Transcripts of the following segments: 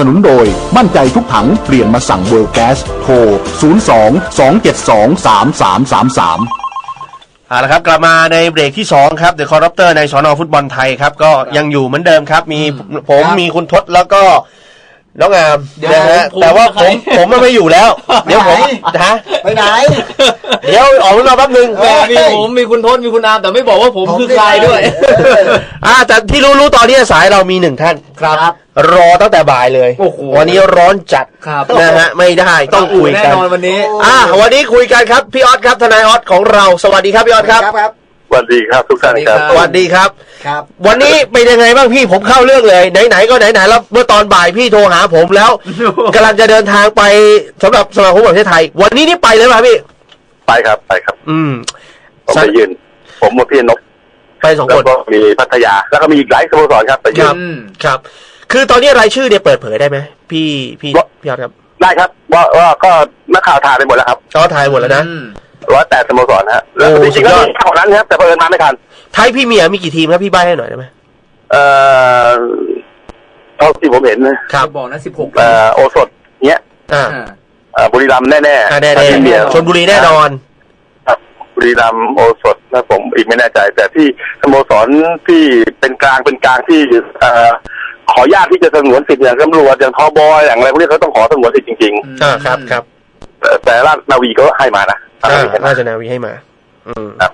สนุนโดย มั่นใจทุกถังเปลี่ยนมาสั่งเวลแก๊สโทร 02 272 3333เอาละครับกลับมาในเบรกที่ 2 ครับเดอะคอร์รัปเตอร์ในสอนอฟุตบอลไทยครับ ก็ยังอยู่เหมือนเดิมครับ มีผมครับมีคุณทศแล้วก็ น้องอามเดี๋ยวนะฮะผมแต่ว่าใคผรมผมมันไม่อยู่แล้ว เดี๋ยวผมฮะไปไหน เดี๋ยวออกมาแป๊บนึงแม่มีผมมีคุณทศมีคุณอามแต่ไม่บอกว่าผมคือใครด้วยอ่าแต่ที่รู้รู้ตอนนี้สายเรามีหนึ่งท่าน ครับ รอตั้งแต่บ่ายเลย โอ้โห วันนี้ร้อนจัดครับนะฮะไม่ได้ต้องคุยแน่กันนอนวันนี้ อ่าวันนี้คุยกันครับ พี่ออสครับทนายออสของเรา สวัสดีครับพี่ออสครับ ครับส วัสดีครับทุกท่านครับ สวัสดีครับ ครับ วันนี้เป็นยังไงบ้างพี่ผมเข้าเรื่องเลยไหนๆก็ไหนๆแล้วเมื่อตอนบ่ายพี่โทรหาผมแล้วกำลังจะเดินทางไปสำหรับสมาคมแห่งประเทศไทย วันนี้นี่ไปเลยป่ะพี่ ไปครับไปครับ อืมผมไปยืน ผมกับพี่นกไปสองแล้ควนก็มีพัทยา แล้วก็มีอีกหลายสโมสรครับไปคยืรันบครับ คือตอนนี้รายชื่อเนี่ยเปิดเผยได้ไหมพี่พี่พี่ออสครับ ได้ครับ ว่าว่าก็นักข่าวถ่ายไปหมดแล้วครับอ๋อถ่ายหมดแล้วนะ ร้อยแปดสโมสรฮะแล้วโอ้จริงๆแล้วสุดยอด มีข่าวนั้นครับแต่เพิ่นมาไม่ทัน ไทยพี่เมียร์มีกี่ทีมครับพี่ใบให้หน่อยได้ไหมเอ่อเท่าที่ผมเห็นนะครับบอกนะสิบหกเอ่อโอสถเนี้ยอ่าเอ่อบุรีรัมย์แน่ๆอ่าแน่ถ้าที่เดียวๆชนบุรีแน่นอนครับบุรีรัมย์โอสถนะผมอีกไม่แน่ใจ แต่ที่สโมสรที่เป็นกลางเป็นกลางที่เอ่อขออนุญาตที่จะสงวนสิทธิ์อย่างตำรวจอย่างทบอย่างอะไรพวกนี้เขาต้องขอสงวนสิทธิ์จริง ๆ อ่าครับครับแต่แต่ราชนาวีก็ให้มานะ อ่าให้มาราชนาวีให้มา อืมครับ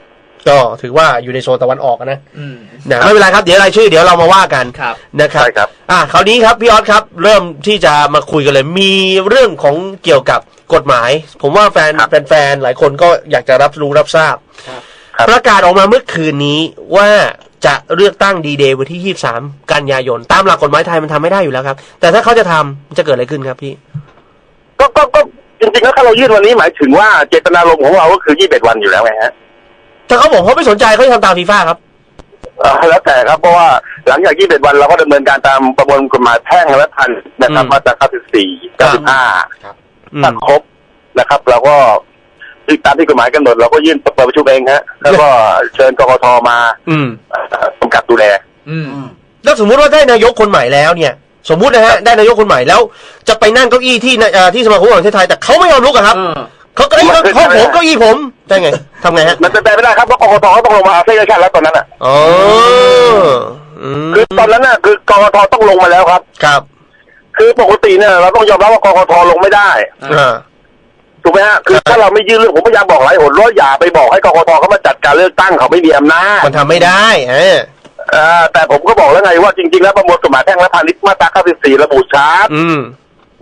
ก็ถือว่าอยู่ในโซนตะวันออกนะอืมนะไม่เป็นไรครับเดี๋ยวรายชื่อเดี๋ยวเรามาว่ากันครับ นะครับ ใช่ครับ อะคราวนี้ครับพี่ออสครับ เริ่มที่จะมาคุยกันเลย มีเรื่องของเกี่ยวกับกฎหมาย ผมว่าแฟนครับแฟนๆหลายคนก็อยากจะรับรู้รับทราบ ครับ ครับ ประกาศออกมาเมื่อคืนนี้ว่าจะเลือกตั้งดีเดย์วันที่ 23 กันยายน ตามหลักกฎหมายไทยมันทำไม่ได้อยู่แล้วครับ แต่ถ้าเขาจะทำมันจะเกิดอะไรขึ้นครับพี่ ก็ก็ก็ จริงๆแล้วถ้าเรายื่นวันนี้หมายถึงว่าเจตนารมณ์ของเราก็คือ21วันอยู่แล้วไงฮะถ้าเขาบอกเขาไม่สนใจเขาจะทำตามฟีฟ่าครับเอ่อแล้วแต่ครับเพราะว่าหลังจาก21วันเราก็ดำเนินการตามประมวลกฎหมายแพ่งและพันธุ์นะครับอืมมาตรา94ครับ95อืม ถ้าครบนะครับ เราก็ตามที่กฎหมายกำหนดเราก็ยื่นเปิดประชุมเองฮะแล้วก็เชิญกกตมาอืม เอ่อกำกับดูแล อืม แล้วสมมุติว่าได้นายกคนใหม่แล้วเนี่ย สมมุตินะฮะได้นายกคนใหม่แล้ว จะไปนั่งเก้าอี้ที่ในเอ่อที่สมาคมแห่งประเทศไทยแต่เขาไม่ยอมลุกอะครับเออเขาก็เอ้ยเขาเขาผมเก้าอี้ผมได้ไงทำไงฮะมันเป็นไปไม่ได้ครับเพราะกกตก็ต้องลงมาเซ็นชั่นแล้วตอนนั้นอะอ๋ออืมคือตอนนั้นน่ะคือกกตต้องลงมาแล้วครับ ครับคือปกติเนี่ยเราต้องยอมรับว่ากกตลงไม่ได้อ่า ถูกไหมฮะคือครับถ้าเราไม่ยื่นเรื่องผมพยายามบอกหลายหนว่าอย่าไปบอกให้กกตเขามาจัดการเลือกตั้งเขาไม่มีอำนาจมันทำไม่ได้ฮะอ่า แต่ผมก็บอกแล้วไงว่าจริง ๆ แล้วประมวลกฎหมายแพ่งและพาณิชย์มาตรา94ระบุชัดอืม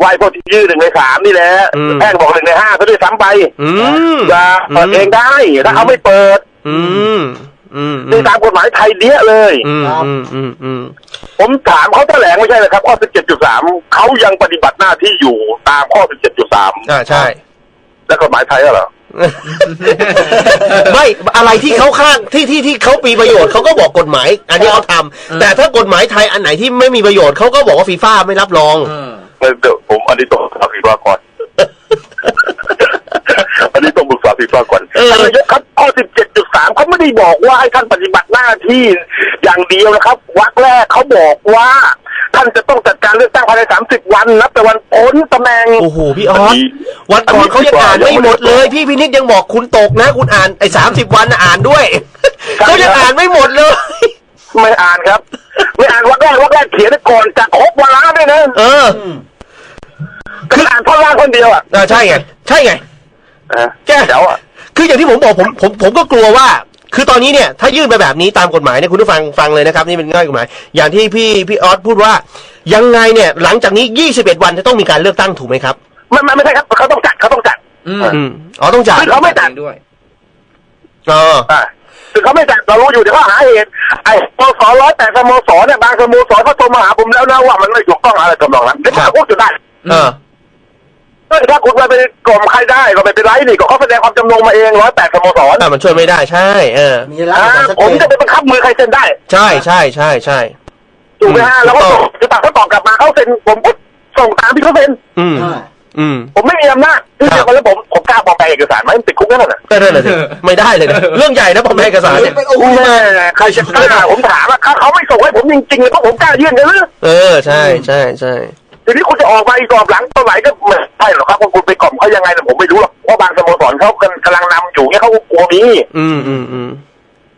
ว่าไอ้พวกที่ยื่นหนึ่งในสามนี่แหละอืมแพ่งบอกหนึ่งในห้าเขาด้วยซ้ำไปอืมอย่าเปิดเองได้ถ้าเขาไม่เปิดอืมอืมอืนี่มตามกฎหมายไทยเนี้ยเลยอืมอืมอืมอืมผมถามเขาแถลงไม่ใช่เลยครับข้อ 17.3เขายังปฏิบัติหน้าที่อยู่ตามข้อ 17.3อ่าใช่ แล้วกฎหมายไทยเหรอ ไม่อะไรที่เขาข้างที่ที่ที่เขามีประโยชน์เขาก็บอกกฎหมาย อันนี้เขาทำแต่ถ้ากฎหมายไทยอันไหนที่ไม่มีประโยชน์เขาก็บอกว่าฟีฟ่าไม่รับรองเออเดี๋ยวผมอันนี้ต้องปรึกษาฟีฟ่าก่อนอันนี้ต้องปรึกษาฟีฟ่าก่อนเออท่านนายกครับ ข้อ17.3เขาไม่ได้บอกว่าให้ท่านปฏิบัติหน้าที่อย่างเดียวนะครับวรรคแรกเขาบอกว่า ท่านจะต้องจัดการเลือกตั้งภายใน30วันนับแต่วันพ้นตำแหน่ง โอ้โหพี่ออสวันก่อนเขายังอ่านไม่หมดเลย พี่พินิจยังบอกคุณตกนะ คุณอ่านไอ้สามสิบวันน่ะอ่านด้วยเขายังอ่านไม่หมดเลยไม่อ่านครับ ไม่อ่านวรรคแรกวรรคแรกเขียนไว้ก่อนจะครบวาระด้วยนะเออ คืออ่านท่อนล่างคนเดียวอะเออใช่ไงใช่ไงอะแกเดี๋ยวอะ คืออย่างที่ผมบอกผมผมผมก็กลัวว่า คือตอนนี้เนี่ยถ้ายื่นไปแบบนี้ตามกฎหมายเนี่ยคุณผู้ฟังฟังเลยนะครับนี่เป็นง่ายกฎหมาย อย่างที่พี่พี่ออสพูดว่ายังไงเนี่ยหลังจากนี้ 21 วันจะต้องมีการเลือกตั้งถูกไหมครับไม่ไม่ไม่ใช่ครับเขาต้องจัดเขาต้องจัดอืมอืมอ๋อต้องจ่ายคือเขาไม่จัดด้วยอ๋ออ่าคือเขาไม่จัดเรารู้อยู่เดี๋ยวเขาหาเหตุไอ้สโสร้อยแต่สโมสรเนี่ยบางสโมสรเขาโทรมาหาผมแล้วนะว่ามันไม่ถูกต้องอะไรทำนองนั้นเดี๋ยวผมจะพูดอยู่ได้เออเออ ถ้าคุณไปเป็นกลุ่มใครได้ก็ไม่เป็นไรนี่ก็เขาแสดงความจำนงมาเองร้อยแปดสโมสรแต่มันช่วยไม่ได้ใช่เออมีแล้วอ่าผมจะไปบังคับมือใครเซ็นได้ ใช่ใช่ใช่ใช่ ถูกไหมฮะอืมแล้วก็ถูกต้องคือปากเขาตอบกลับมาเขาเซ็นผมก็ส่งตามที่เขาเซ็นอืมอืม ผมไม่มีอำนาจที่ครัจะบมาแล้วผมผมกล้าบอกแปลเอกสารไหมมันติดคุกแน่นอนน่ะก็นั่นแหละสิไม่ได้เลยนะเรื่องใหญ่นะผมให้เอกสารเนี่ย โอ้แม่ใครจะกล้าผมถามว่าถ้าเขาไม่ส่งให้ผมจริงๆเลยก็ผมกล้ายื่นกันหรือเออ ใช่ใช่ใช่ ทีนี้คุณจะออกมาอีกรอบหลังเท่าไหร่ก็ไม่ใช่หรอกครับว่าคุณไปกล่อมเขายังไงเนี่ยผมไม่รู้หรอกเพราะบางสโมสรเขากำลังนำอยู่เนี่ยเขาก็กลัวมีอืมอืมอืม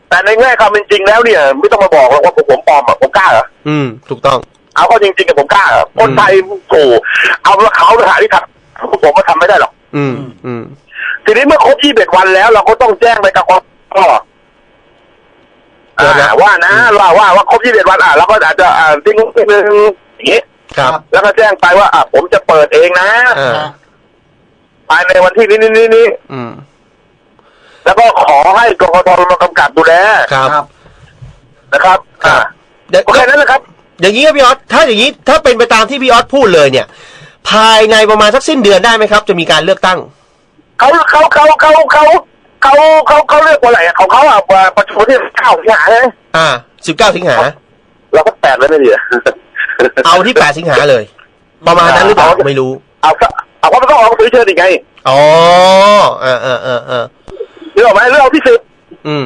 แต่ในแง่ความเป็นจริงแล้วเนี่ย ไม่ต้องมาบอกหรอกว่าผมผมปลอมอะผมกล้าเหรออืม ถูกต้อง เอาก็จริงๆกับผมกล้าเหรอคนไทยโอ้เอาละเขาหาที่ทำผมก็ทำไม่ได้หรอกอืม อืม ทีนี้เมื่อครบ21วันแล้ว เราก็ต้องแจ้งไปกับกกอ่าว่านะว่าว่าว่าครบ21วันอะเราก็อาจจะอ่าทิ้งนิดนึงอย่างงี้ ครับแล้วก็แจ้งไปว่าอะผมจะเปิดเองนะอ่าภายในวันที่นี้นี้นี้นี้อืมแล้วก็ขอให้กกตมากำกับดูแลครับครับ นะครับครัอ่าบเดี๋ยวโอเคนั้นนะครับ อย่างนี้ครับพี่ออสถ้าอย่างนี้ถ้าเป็นไปตามที่พี่ออสพูดเลยเนี่ย ภายในประมาณสักสิ้นเดือนได้ไหมครับ จะมีการเลือกตั้ง เขาเขาเขาเขาเขาเขาเขาเขาเรียกว่าอะไรอะของเขาอะว่าประชุมที่เก้าสิงหาใช่ไหมอ่าสิบเก้าสิงหาเราก็แปดแล้วนะเนี่ย เอาที่แปดสิงหาเลย ประมาณนั้นหรือเปล่าไม่รู้ เอาซะเอาเขาไม่ต้องออกหนังสือเชิญอีกไงอ๋อเออเออเออเออเรื่องไหมเรื่องเอาที่สิบอืม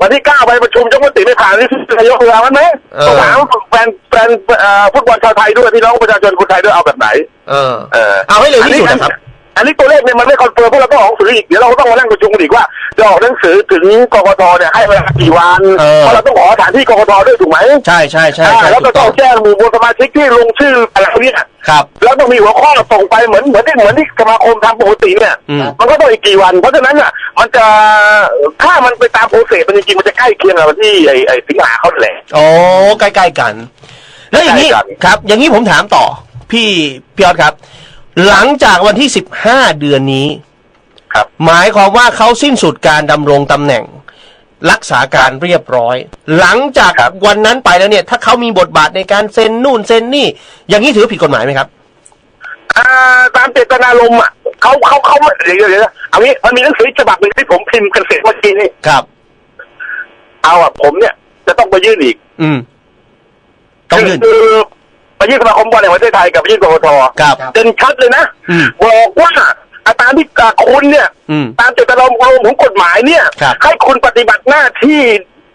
วันที่เก้าไปประชุมจังหวัดติไม่ผ่านนี่นายกเวลามันไหมเออต้องถามแฟนแฟนเอ่อฟุตบอลชาวไทยด้วยพี่น้องประชาชนคนไทยด้วยเอาแบบไหน เออ เออเอาให้เร็วที่สุดนะครับ อันนี้ตัวเลขเนี่ยมันไม่คอนเฟิร์มเพราะเราต้องออกหนังสืออีกเดี๋ยวเราก็ต้องมานั่งประชุมกันอีกว่าจะออกหนังสือถึงกกตเนี่ยให้เวลากี่วันเออ เพราะเราต้องขอสถานที่กกตด้วยถูกไหมใช่ใช่ใช่อ่าใช่แล้วถูก็กต้ต้อองงแจ้งหมู่มวลสมาชิกที่ลงชื่ออะไรเนี่ย ครับ แล้วต้องมีหัวข้อส่งไปเหมือนเหมือนที่เหมือนที่สมาคมทำปกติเนี่ยอืม มันก็ต้องอีกกี่วัน เพราะฉะนั้นอะมันจะถ้ามันไปตามโปรเซสมันจริงๆมันจะใกล้เคียงกับวันที่ไอ้ไอ้สิงหาเขาแหละ โอ้ใกล้ๆกัน แล้วอย่างนี้ใกล้กัน ครับ อย่างนี้ผมถามต่อ พี่พี่ออสครับ หลังจากวันที่สิบห้าเดือนนี้ ครับ หมายความว่าเขาสิ้นสุดการดำรงตำแหน่ง รักษาการเรียบร้อย หลังจากครับ วันนั้นไปแล้วเนี่ย ถ้าเขามีบทบาทในการเซ็นนู่นเซ็นนี่ อย่างนี้ถือว่าผิดกฎหมายไหมครับ อ่าตามเจตนารมณ์อะเขาเขาเขาเดี๋ยวเดี๋ยวเดี๋ยวเอางี้มันมีหนังสือฉบับหนึ่งที่ผมพิมพ์กันเสร็จเมื่อกี้นี่ครับ เอาอะผมเนี่ย จะต้องไปยื่นอีก อืม ต้องยื่นคือไป ยื่นสมาคมบอลแห่งประเทศไทยกับไปยื่นกกตครับ เป็นชัดเลยนะอืมบอกว่าอาตามที่อ่าคุณเนี่ย อืม ตามเจตนารมณ์ของกฎหมายเนี่ย ครับ ให้คุณปฏิบัติหน้าที่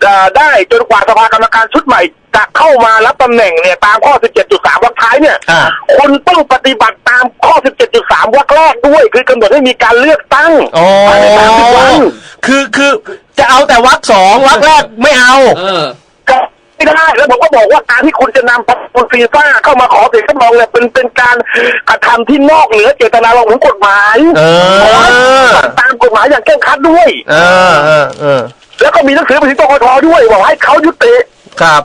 เอ่อได้จนกว่าสภากรรมการชุดใหม่จะเข้ามารับตำแหน่งเนี่ยตามข้อ 17.3 วรรคท้ายเนี่ย อ่า คุณต้องปฏิบัติตามข้อ 17.3 วรรคแรกด้วย คือกำหนดให้มีการเลือกตั้งโอ้ภายใน30วัน คือคือจะเอาแต่วักสองวักแรกไม่เอา เออก็ ไม่ได้ แล้วผมก็บอกว่าการที่คุณจะนำประมูลฟีฟ่าเข้ามาขอเสียงรับรองเนี่ยเป็นเป็นการกระทำที่นอกเหนือเจตนารมณ์ของกฎหมายเออตามกฎหมายอย่างเคร่งครัดด้วย เออเออเออแล้วก็มีหนังสือไปถึงกกตด้วย บอกให้เขายุติ ครับ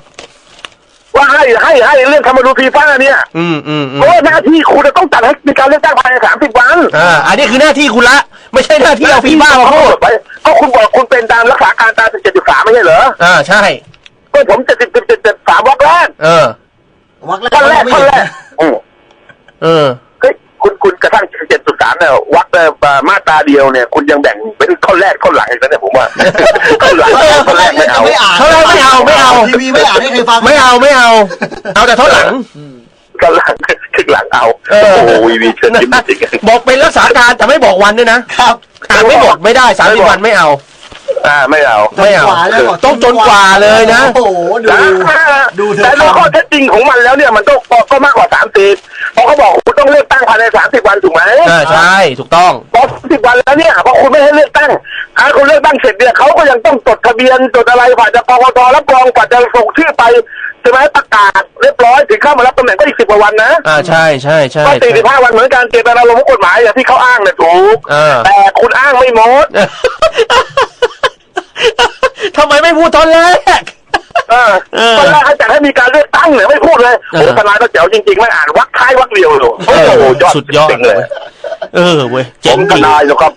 ว่าให้ให้ให้เรื่องทำมาดูฟีฟ่าเนี่ยอืมอืมอืเพมราะว่าหน้าที่คุณจะต้องจัดให้มีการเลือกตั้งภายในสามสิบวันอ่าอันนี้คือหน้าที่คุณละ ไม่ใช่หน้าที่เอาฟีบ้ามาพูดไปก็คุณบอกคุณเป็นตามรักษาการตามสิบเจ็ดจุดสามไม่ใช่เหรอ อ่าใช่ ก็ผมเจ็ดสิบเจ็ดเจ็ดสามวักแรกเออวักแรกท่อนแรกไม่ท่อนเห็นแรกนะอืมเออเฮ้ยคุณคุณกระทั่งเจ็ดจุดสามเนี่ยวักเนี่ยมาตราเดียวเนี่ย คุณยังแบ่งเป็นข้อแรกข้อหลังอีกนะเนี่ยผมว่าข้อหลังข้อแรกไม่เอาไม่อ่านเท่าแรกไม่เอาไม่เอาทีวีไม่อ่านให้ใครฟังไม่เอาไม่เอา เอาแต่เท่าหลังข้อหลังถึงหลังเอาเออโอ้โหวีวีเชิญยิ้มจริงบอกเป็นรักษาการแต่ไม่บอกวันด้วยนะครับอ่านไม่หมดไม่ได้สามสิบวันไม่เอา อ่าไม่เอาไม่เอาจนกว่าแล้วบอกต้องจนกว่าเลยนะ โอ้โหดูดูเธอแต่โดยข้อทำเท็จจริงของมันแล้วเนี่ยมันต้องก็มากกว่าสามสิบเพราะเขาบอกคุณต้องเลือกตั้งภายในสามสิบวันถูกไหมอ่าใช่ถูกต้อง พอสิบวันแล้วเนี่ยพอคุณไม่ให้เลือกตั้งถ้าคุณเลือกตั้งเสร็จเนี่ยเขาก็ยังต้องจดทะเบียนจดอะไรกว่าจะกกตรับรองกว่าจะส่งชื่อไปใช่ไหมประกาศเรียบร้อยถึงเข้ามารับตำแหน่งก็อีกสิบกว่าวันนะอ่าใช่ใช่ใช่ก็สี่สิบใช่ห้าวันเหมือนกันเจตนารมณ์ของกฎหมายอย่างที่เขาอ้างเนี่ยถูก เออ แต่คุณอ้างไม่หมด ทำไมไม่พูดตอนแรก เออเออตอนแรกให้จัดให้มีการเลือกตั้งเนี่ยไม่พูดเลยเออโอ้ทนายก็เจ๋วจริงๆไม่อ่านวักท้ายวักเดียวเลยโอ้โหยอดสุดยอด จริงๆเลยเออเว้ยผเจ๋งมจทริงนายนะครับ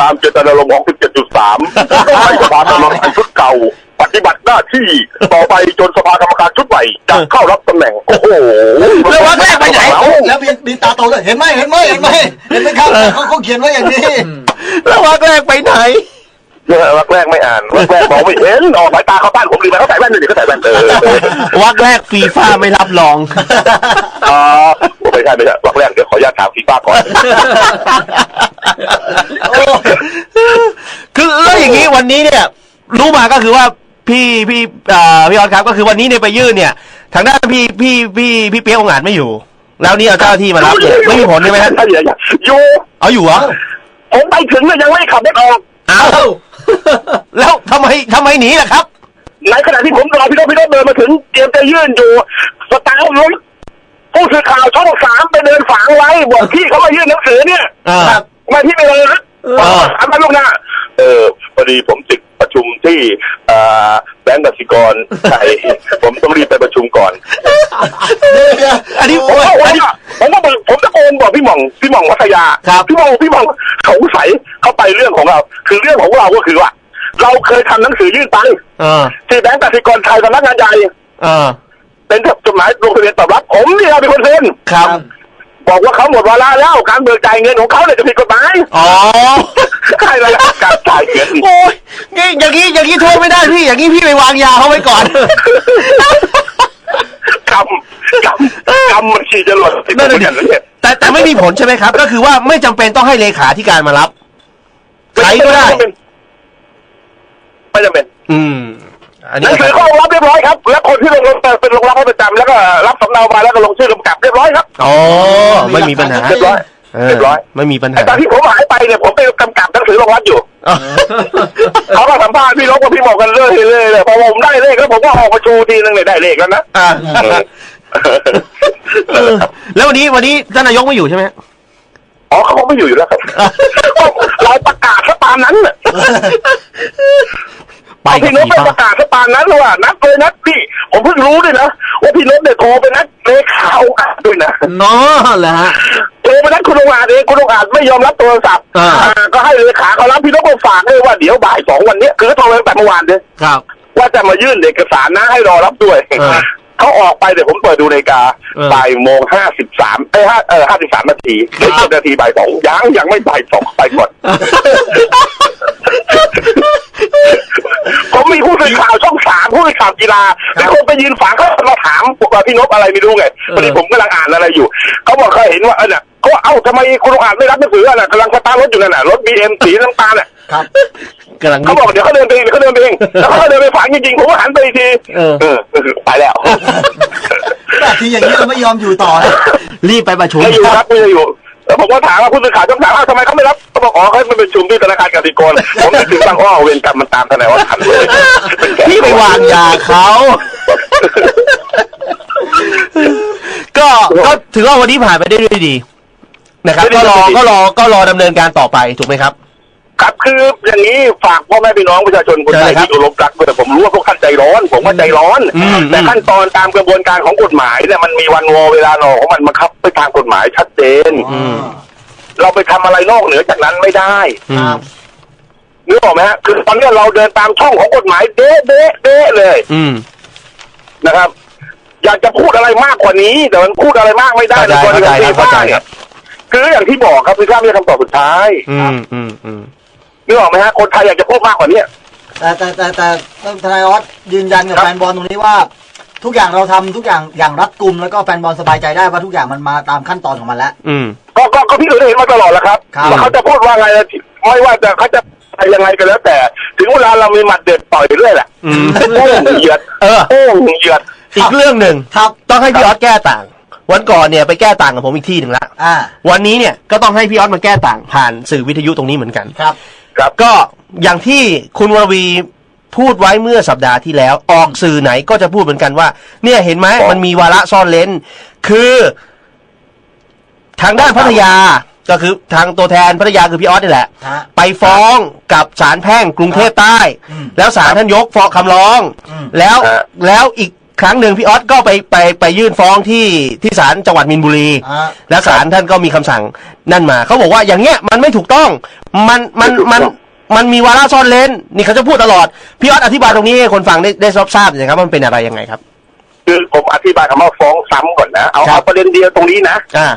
ตามเจตนารมณ์ของ 17.3ให้สภากรรมการชุดเก่า ปฏิบัติหน้าที่ต่อไปจนสภากรรมการชุดใหม่จะเข้ารับตำแหน่ง โอ้โหแล้ววักแรกไปไหนแล้วบินบินตาโตเลยเห็นไหมเห็นไหมเห็นไหมเห็นไหมครับเขาเขาเขียนไว้อย่างนี้ แล้ววักแรกไปไหนเนี่ย วักแรกไม่อ่านวักแรกมองไม่เห็นออกสายตาเข้าบ้านผมดีไหมเขาใส่แว่นเลยดิเขาใส่แว่นเออวักแรกฟีฟ่าไม่รับรองอ่าไม่ใช่ไม่ใช่วักแรกเดี๋ยวขออนุญาตถามฟีฟ่าก่อนคือแล้วอย่างนี้วันนี้เนี่ย รู้มาก็คือว่าพี่พี่อ่าพี่ออสครับก็คือวันนี้เนี่ยไปยื่นเนี่ย ทางด้านพี่พี่พี่พี่เปียกองอาจไม่อยู่ แล้วนี่เอาเจ้าหน้าที่มารับเนี่ยไม่มีผลใช่ไหมฮะอย่าอย่าอยู่เอาอยู่เหรอผมไปถึงเนี่ยยังไม่ขับรถออกอ้าว แล้วทำไมทำไมหนีล่ะครับ ในขณะที่ผมรอพี่โน้ตพี่โน้ตเดินมาถึงเตรียมจะยื่นอยู่สตาร์ทรถผู้สื่อข่าวช่องสามไปเดินฝางไว้บอกพี่เขามายื่นหนังสือเนี่ยอ่าครับทำไมาพี่ไปเลยนะเออ ถามมาลูกหน้าเออพอดีผมติดประ ชุมที่เอ่อแบงก์กสิกรไทย ผมต้องรีบไปประชุมก่อน อันนี้ผมก็อันนี้ผมก็บอกผมตะโกนบอกพี่หม่องพี่หม่องพัทยาครับ พี่หม่องพี่หม่องสงสัยเข้าไปเรื่องของเรา คือเรื่องของเราก็คือว่า เราเคยทำหนังสือยื่นไปเออที่แบงก์กสิกรไทยสำนักงานใหญ่เออเป็นจดหมายลงทะเบียนตอบรับผมเนี่ยเป็นคนเซ็น ครับ บอกว่าเขาหมดวาระแล้วการเบิกจ่ายเงินของเขาเนี่ยจะผิดกฎหมายอ๋อใช่เลยการจ่ายเงินโอ้ยงี้อย่างนี้อย่างนี้โทษไม่ได้พี่ อย่างนี้พี่ไปวางยาเขาไว้ก่อนกรรมกรรมกรรมมันฉีดจรวดติดนั่นเหมืน่ะอนดิกันนะเนี่ยแต่แต่ไม่มีผลใช่ไหมครับ ก็คือว่าไม่จำเป็นต้องให้เลขาธิการมารับใครก็ได้ไม่จำเป็น อืม อันหนี้นังสือเขาลงรับเรียบร้อยครับ แล้วคนที่ลงรับเป็นลงรับให้ประจำแล้วก็รับสำเนามาแล้วก็ลงชื่อกำกับเรียบร้อยครับ อ๋อไม่มีปัญหาเรียบร้อยเออเรียบร้อย ไม่มีปัญไอ้หาตอนที่ผมหายไปเนี่ยผมไปกำกับหนังสือลงรับอยู่อ๋อเขาก็สัมภาษณ์พี่นกกับพี่หมอกกันเรื่อยๆเลยพอผมได้เลขแล้วผมก็ออกมาชูทีนึงเนี่ยได้เลขแล้วนะ อ่าเออแล้ววันนี้วันนี้ท่านนายกไม่อยู่ใช่ไหมฮะ อ๋อเขาคงไม่อยู่อยู่แล้วครับ เราประกาศซะตามนั้นน่ะ ไปกับพี่นกผีไปปบ้าระกาศซะตามนั้นเลยว่านัดเลยนัดพี่ ผมเพิ่งรู้ด้วยนะว่าพี่นกเนี่ยโทรไปนัดเลขาองค์อาจด้วยนะน้อเหรอฮะ โทรไปนัดคุณองค์อาจเองคุณองค์อาจไม่ยอมรับโทรศัพท์อ่า อ่าก็ให้เลขาเขารับพี่นกก็ฝากเลยว่าเดี๋ยวบ่ายสองวันเนี้ยคือเขาโทรไปตั้งแต่เมื่อวานเลย ครับ ว่าจะมายื่นเอกสารนะให้รอรับด้วยอ่าเขาออกไปเดี๋ยวผมเปิดดูนาฬิกาเออบ่ายโมงห้าสิบสามเอ้ยห้าเออห้าสิบสามนาทีครัเจ็บดนาทีบ่ายสองยังยังไม่บ่ายสองไปก่อน ผมมีผู้สื่อข่าวช่องสามผู้สื่อข่าวกีฬาเป็นคนไปยืนฝางเขามาถามบอกว่าพี่นพอะไรไม่รู้ไงพอดีผมกำลังอ่านอะไรอยู่เขาบอกเขาเห็นว่าเออเนี่ยเขาว่าเอ้าทำไมคุณองค์อาจไม่รับหนังสืออะน่ะกำลังสตาร์ทรถอยู่นั่นน่ะรถบีเอ็มสีน้ำตาลน่ะครับกำลังเขาบอกเดี๋ยวเขาเดินไปเองเดี๋ยวเขาเดินไปเองแล้วเขาก็เดินไปฝางจริงๆผมก็หันไปอีกทีเออเออเออไปแล้วแต่ทีอย่างนี้เราไม่ยอมอยู่ต่อนะรีบไปประชุมไม่อยู่ครับไม่ได้อยู่ แล้วผมก็ถามว่าผู้สื่อข่าวช่องสามว่าทำไมเขาไม่รับเขาบอกอ๋อเขาไปประชุมที่ธนาคารกสิกรผมนึกถึงบางอ้อเวรกรรมมันตามทนายว่าทันเลยพี่ไปวางยาเขาก็ก็ถือว่าวันนี้ผ่านไปได้ด้วยดีนะครับ ก็รอก็รอก็รอดำเนินการต่อไปถูกไหมครับ ครับคืออย่างนี้ฝากพ่อแม่พี่น้องประชาชนคนไทยเชิญเลยครับที่เคารพรักด้วยผมรู้ว่าพวกท่านใจร้อน ผมว่าใจร้อน อืม แต่ขั้นตอนตามกระบวนการของกฎหมายเนี่ยมันมีวันวอเวลารอของมันบังคับไปทางกฎหมายชัดเจน อืมเราไปทำอะไรนอกเหนือจากนั้นไม่ได้อืมนึกออกไหมฮะคือตอนเนี้ยเราเดินตามช่องของกฎหมายเด๊ะเด๊ะเด๊ะเลยอืม นะครับ อยากจะพูดอะไรมากกว่านี้ แต่มันพูดอะไรมากไม่ได้เข้าใจในกรณีเข้าใจครับเข้าใจของฟีฟ่าคเนี่รัยบคืออย่างที่บอกครับคือข้ามเรื่องคำตอบสุดท้าย อืมอืมอืม นึกออกไหมฮะคนไทยอยากจะพูดมากกว่านี้แต่แต่แต่แต่ทนายออสยืนยันกับครับแฟนบอลตรงนี้ว่า ทุกอย่างเราทำทุกอย่างอย่างรัดกุมแล้วก็แฟนบอลสบายใจได้ว่าทุกอย่างมันมาตามขั้นตอนของมันแล้ว อืม ก็ก็ก็พี่หลุยส์เห็นมาตลอดแล้วครับครับ ว่าเขาจะพูดว่าไงไม่ว่าจะเขาจะไปยังไงก็แล้วแต่ ถึงเวลาเรามีหมัดเด็ดต่อยเรื่อยแหละอืมโป้งเหยียดเออโป้งเหยียด อีกเรื่องหนึ่งครับ ต้องให้พี่ออสแก้ต่าง วันก่อนเนี่ยไปแก้ต่างกับผมอีกที่หนึ่งละอ่า วันนี้เนี่ยก็ต้องให้พี่ออสมาแก้ต่างผ่านสื่อวิทยุตรงนี้เหมือนกัน ครับ ครับ ก็อย่างที่คุณวรวีพูดไว้เมื่อสัปดาห์ที่แล้ว ออกสื่อไหนก็จะพูดเหมือนกันว่า เนี่ยเห็นไหมมันมีวาระซ่อนเลนคือ ทางด้านพัทยาก็คือทางตัวแทนพัทยาคือพี่ออสนี่แหละ ฮะไปฟ้องกับศาลแพ่งกรุงเทพใต้ อืมแล้วศาลท่านยกฟ้องคำร้อง อืมแล้วฮะ แล้วอีก ครั้งหนึ่งพี่ออสก็ไปไปไปยื่นฟ้องที่ที่ศาลจังหวัดมินบุรี อ่า แล้วศาลท่านก็มีคำสั่งนั่นมาเขาบอกว่าอย่างเงี้ยมันไม่ถูกต้องมันมันมันมันมีวาระซ่อนเลนนี่เขาจะพูดตลอด พี่ออสอธิบายตรงนี้ให้คนฟังได้ได้ทราบทราบหน่อยนะครับว่ามันเป็นอะไรยังไงครับ คือผมอธิบายคำว่าฟ้องซ้ำก่อนนะ เอาครัเอาบประเด็นเดียวตรงนี้นะ อ่า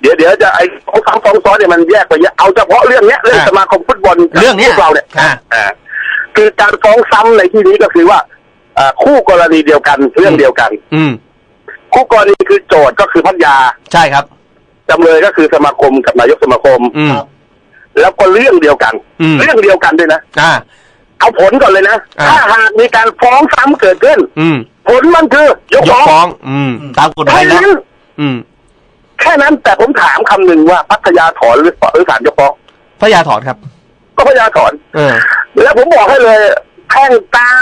เดี๋ยวเดี๋ยวจะไอ้ฟ้องซ้ำฟ้องซ้อนเนี่ยมันแยกไปเยอะเอาเฉพาะเรื่องเนี้ยเรื่องอะสมาคมฟุตบอลกับเรื่องเนี้ยพวกเราเนี่ยอะ อ่าคือการฟ้องซ้ำในที่นี้ก็คือว่าอ่า คู่กรณีเดียวกันเรื่องเดียวกัน อืม คู่กรณีคือโจทย์ก็คือพัทยาใช่ครับจำเลยก็คือสมาคมกับนายกสมาคม อืมครับแล้วก็เรื่องเดียวกัน อืม เรื่องเดียวกันด้วยนะ อ่า เอาผลก่อนเลยนะ อ่า ถ้าหากมีการฟ้องซ้ำเกิดขึ้น อืมผลมันคือยกยกฟ้องฟ้องอืม ตามกฎหมายแค่แล้วนั้นอืมแค่นั้นแต่ผมถามคำหนึ่งว่าพัทยาถอนหรือหรือศาลยกฟ้องพระยาถอนครับ ก็พัทยาถอน เออ แล้วผมบอกให้เลยแพ่งใต้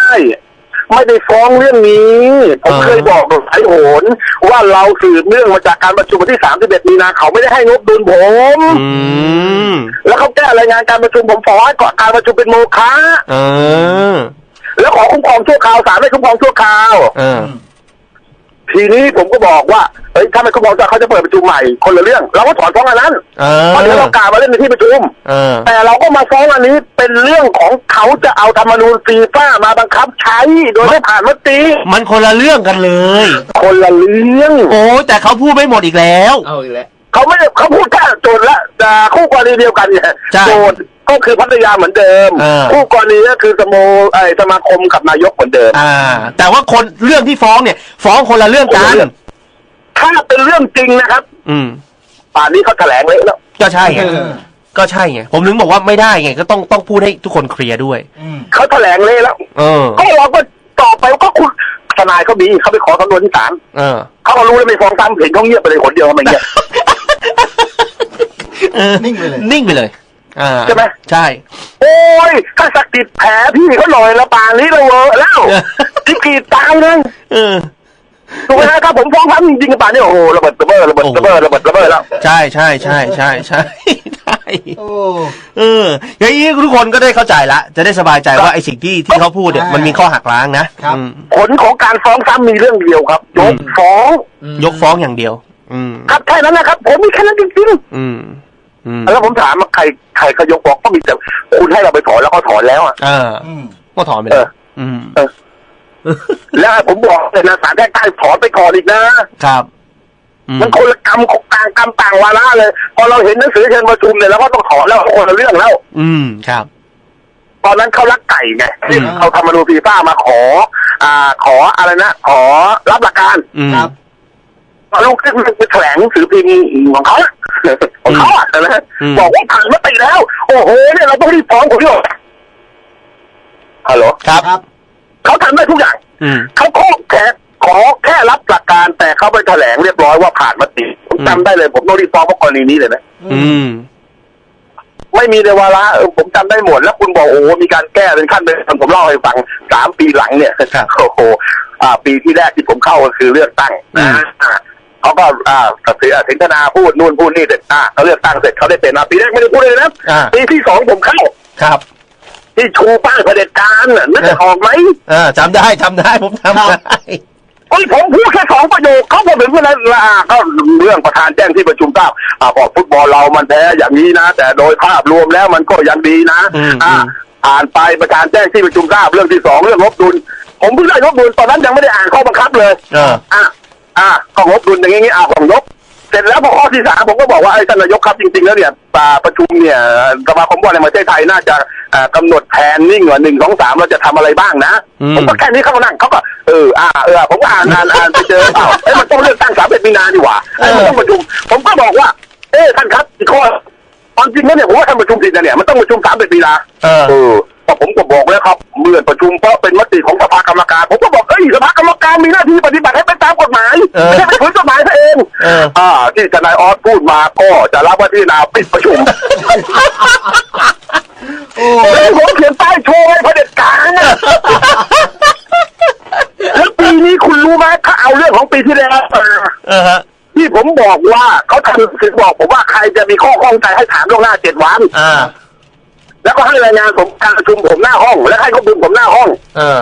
ไม่ได้ฟ้องเรื่องนี้ ผมอ่าเคยบอกกับไอ้โหนว่าเราสืบเนื่องมาจากการประชุมวันที่31มีนาเขาไม่ได้ให้งบดุลผมอืมแล้วเขาแก้รายงานการประชุมผมฟ้องให้ก่อนการประชุมเป็นโมฆะเออแล้วขอคุ้มครองชั่วคราวศาลไม่คุ้มครองชั่วคราวเออ ทีนี้ผมก็บอกว่าเฮ้ยถ้าไม่คุ้มครองชั่วคราวเขาจะเปิดประชุมใหม่คนละเรื่อง เราก็ถอนฟ้องอันนั้นเอเพราะเดี๋ยวเรากล่าวมาเล่นในที่ประชุม เออ แต่เราก็มาฟ้องอันนี้เป็นเรื่องของเขาจะเอาธรรมนูญฟีฟ่ามาบังคับใช้โดยไม่ผ่านมติมันคนละเรื่องกันเลย คนละเรื่องโอ้แต่เขาพูดไม่หมดอีกแล้ว เอาอีกแล้ว เขาไม่ได้เขาพูดแค่โจทย์ละแต่คู่กรณีเดียวกันเนี่ยใช่ โจทย์ ก็คือพัทยาเหมือนเดิม เออ คู่กรณีก็คือสโมไอสมาคมกับนายกเหมือนเดิม อ่า แต่ว่าคนเรื่องที่ฟ้องเนี่ย ฟ้องคนละเรื่องกันคนละเรื่องถ้าเป็นเรื่องจริงนะครับ อืม ป่านนี้เขาแถลงไว้แล้ว ก็ใช่ไงก็ใช่ไงผมถึงบอกว่าไม่ได้ไงก็ต้องต้องพูดให้ทุกคนเคลียร์ด้วย อืม เขาแถลงเลยแล้ว เออ ก็เราก็ต่อไปก็คุณทนายเขามีเขาไปขอสำนวนที่ศาลเออ เขาก็รู้แล้วไม่ฟ้องซ้ำเห็นเขาเงียบไปเลยคนเดียวทำไมเงียบ เออนิ่งไปเลย นิ่งไปเลย อ่าใช่ไหมใช่ โอ้ย ถ้าสักติดแผลพี่เขาหน่อยละป่านนี้เราเวอร์แล้วเออที่กรีดตายเลยเออถูกไหมครับผมฟ้องซ้ำจริงๆป่านนี้โอ้โหระเบิดระเบ้อระเบิดระเบ้อระเบิดระเบ้อแล้ว ใช่ใช่ใช่ใช่ใช่ใช่โอ้เอออย่างนี้ทุกคนก็ได้เข้าใจละจะได้สบายใจว่าไอ้สิ่งที่ที่เขาพูดเนี่ยอ่ามัมันมีข้อหักล้างนะครับอืมผลของการฟ้องซ้ำมีเรื่องเดียวครับยกฟ้อง ยกฟ้องอย่างเดียว อืมครับแค่นั้นนะครับ ผมมีแค่นั้นจริงอืมอืมๆ แล้วผมถามว่าใครใครเขายกฟ้องก็มีแต่คุณให้เราไปถอนแล้วก็ถอนแล้วอะเอออืมก็ถอนไปเอแล้อวอืมเออแล้วผมบอกเลยนะศาลแพ่งใต้ถอนไปก่อนอีกนะครับอืมมันคนละกรรมของต่างกรรมต่างวาระเลย พอเราเห็นหนังสือเชิญประชุมเนี่ยเราก็ต้องถอนแล้วคนละเรื่องแล้ว อืมครับ ตอนนั้นเขารักไก่ไงอืมเขาทำมาดูฟีฟ่ามาขอ อ่า ขออะไรนะขอรับหลักการอืมครับ ลูกขึ้นไปแถลงหนังสือพิมพ์ของเขาอะของเขาอะนะอืมบอกว่าผ่านมติแล้ว โอ้โหเนี่ยเราต้องรีบฟ้องผมด้วยฮัลโหลครับครับเขาทำได้ทุกอย่างอืมเขาขอแค่ขอแค่รับหลักการแต่เขาไปแถลงเรียบร้อยว่าผ่านมติผมอืมจำได้เลยผมต้องรีบฟ้องเพราะกรณีนี้เลยนะอืมไม่มีในวาระเออผมจำได้หมด แล้วคุณบอกโอ้โหมีการแก้เป็นขั้นเป็นตอนผมเล่าให้ฟังสามปีหลังเนี่ยครับโอ้โหอ่าปีที่แรกที่ผมเข้าก็คือเลือกตั้งอืมอ่า เขาก็อ่าตัดสินถึงธนาพูดนู่นพูดนี่เสร็จอ่าเขาเลือกตั้งเสร็จเขาได้เป็นอะปีแรกไม่ได้พูดเลยนะอ่า ปีที่สองผมเข้า ครับ ที่ชูป้ายเผด็จการน่ะนึกจะออกไหมเออจำได้จำได้ผมจำได้เอ้ยผมพูดแค่สองประโยคเขาก็ถึงเวลาอ่าก็เรื่องประธานแจ้งที่ประชุมทราบอ่าบอกฟุตบอลเรามันแพ้อย่างนี้นะ แต่โดยภาพรวมแล้วมันก็ยังดีนะอืมอ่าอืมอ่านไปประธานแจ้งที่ประชุมทราบเรื่องที่สองเรื่องงบดุล ผมเพิ่งได้งบดุลตอนนั้นยังไม่ได้อ่านข้อบังคับเลย เออ อะ อะก็งบดุลอย่างงี้อะผมยกเสร็จแล้วพอข้อที่สามผมก็บอกว่าไอ้ท่านนายกครับจริงๆแล้วเนี่ยอ่าประชุมเนี่ยสมาคมบอลในประเทศไทยน่าจะอ่ากำหนดแผนนิ่งว่าหนึ่งสองสามเราจะทำอะไรบ้างนะอืมผมก็แค่นี้เขาก็นั่งเขาก็เอออ่าเออผมก็อ่านอ่านอ่านไปเจอเอ้าเอ้ยมันต้องเลือกตั้งสามเป็นมีนาดีกว่าเอ้ยมันต้องประชุมผมก็บอกว่า เอ้ท่านครับอีกข้อความจริงแล้วเนี่ยผมว่าท่านประชุมผิดนะเนี่ยมันต้องประชุมสามเป็นมีนาเออเออแต่ผมก็บอกแล้วครับเมื่อประชุมเพราะเป็นมติของสภากรรมการ ผมก็บอกเอ้ยสภากรรมการมีหน้าที่ปฏิบัติให้ ไม่ใช่ไปฝืนกฎหมายซะเองเอออ่า ที่ทนายออสพูดมาก็จะรับว่าที่นาปิดประชุมโอ้เฮ้ยผมเขียนป้ายโชว์ให้เผด็จการอะแล้วปีนี้คุณรู้ไหมถ้าเอาเรื่องของปีที่แล้วมาเออฮะที่ผมบอกว่าเขาทำถึงบอกผมว่าใครจะมีข้อข้องใจให้ถามล่วงหน้าเจ็ดวัน อ่า แล้วก็ให้รายงานผมการประชุมผมหน้าห้อง แล้วให้ข้อมูลผมหน้าห้อง เออ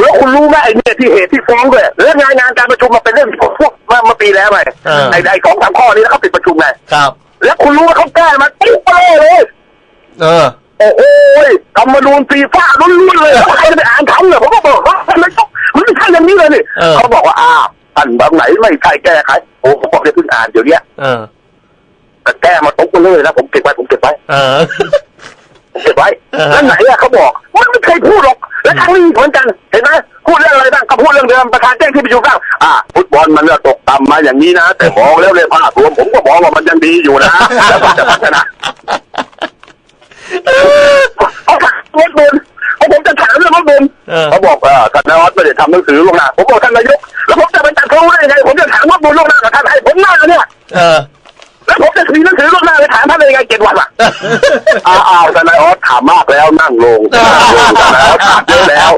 แล้วคุณรู้ไหมไอ้เนี่ยที่เหตุที่ฟ้องด้วยแล้วงานงานการประชุมมาเป็นเรื่องที่ผมพูดมาเมื่อปีแล้วไงเออ ไอ้ไอ้สองสามข้อนี้แล้วเขาปิดประชุมไงครับ แล้วคุณรู้ว่าเขาแก้มาติ๊กเปเลยเลยเออ โอ้โหธรรมนูญฟีฟ่าล้วนๆเลยแล้วใครจะไปอ่านคำเนี่ยผมก็บอกว่ามันไม่ต้องมันไม่ใช่อย่างนี้เลยนี่เออ เขาบอกว่าอ้าวท่านบางไหนไม่ใช่แก้ไขโอ้ผมบอกเลยเพิ่งอ่านเดี๋ยวเนี้ยเออ แต่แก้มาตกมาเลยนะผมเก็บไว้ผมเก็บไว้ เออ ผมเก็บไว้เออ แล้วไหนอะเขาบอกมันไม่เคยพูดหรอก แล้วครั้งนี้เหมือนกันเห็นไหมพูดเรื่องอะไรบ้างก็พูดเรื่องเดิมประธานแจ้งที่ประชุมบ้างอ่าฟุตบอลมันก็ตกต่ำมาอย่างนี้นะ แต่มองแล้วในภาพรวมผมก็มองว่ามันยังดีอยู่นะแล้วก็จะพัฒนาเขาถามรถบุญเขาผมจะถามเรื่องรถบุญเออเขาบอกเออท่านนายกไม่ได้ทำหนังสือล่วงหน้าผมบอกท่านนายกแล้วผมจะไปจัดเขาได้ยังไงผมจะถามรถบุญล่วงหน้ากับท่านให้ผมหน้าเนี่ยเออ แล้วผมจะถือหนังสือล่วงหน้าไปถามท่านได้ยังไงเจ็ดวันอะอ้าวอ้าวทนายออสถามมากแล้วนั่งลงนั่งลงทนายออสถามเยอะแล้ว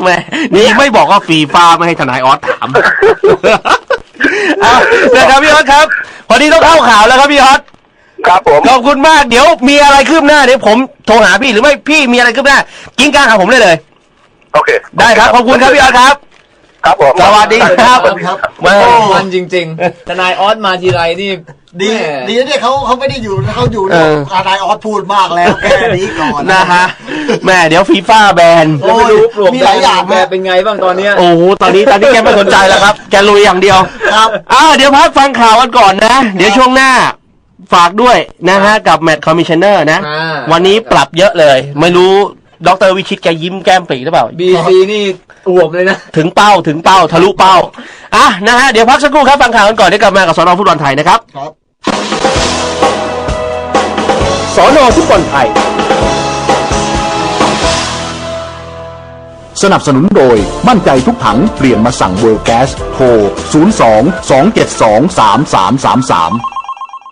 แหม่นี่ไม่บอกว่าฟีฟ่าไม่ให้ทนายออสถามเอานะครับพี่ออสครับพอดีต้องเข้าข่าวแล้วครับพี่ออสครับผมขอบคุณมากเดี๋ยวมีอะไรคืบหน้าเดี๋ยวผมโทรหาพี่หรือไม่พี่มีอะไรคืบหน้ากิ้งกลางหาผมเลยเลย โอเค ได้ครับขอบคุณครับพี่ออสครับ ครับผมสวัสดีครับครับแม่มันจริง ๆ ทนายออสมาทีไรนี่ดีแม่ ดีนะเนี่ยเขาเขาไม่ได้อยู่นะเขาอยู่เอเนี่ยอทนายออสพูดมากแล้วแค่นี้ก่อนนะฮะแม่เดี๋ยวฟีฟ่าแบน แล้วไม่รู้ปลวกมีแดหลายอย่างงแบนะบเป็นไงบ้างตอนเนี้ย โอ้โห ตอนนี้ตอนนี้แกไม่สนใจแล้วครับ แกลุยอย่างเดียว ครับ อ่าเดี๋ยวพักฟังข่าวกันก่อนนะ เดี๋ยวช่วงหน้าฝากด้วยนะฮะ กับแมตช์คอมมิชเนอร์นะ อ่า วันนี้ปรับเยอะเลย ไม่รู้ ดรวิชิตแกยิ้มแก้มปรีหรือเปล่า บีซีนี่อวบเลยนะ ถึงเป้าถึงเป้าทะลุเป้า อะนะฮะ เดี๋ยวพักสักครู่ครับฟังข่าวกันก่อนเดี๋ยวกลับมากับสอนอฟุตบอลไทยนะครับครับ สอนอฟุตบอลไทย สนับสนุนโดยมั่นใจทุกถังเปลี่ยนมาสั่งเวอร์แก๊สโทร 02 272 3333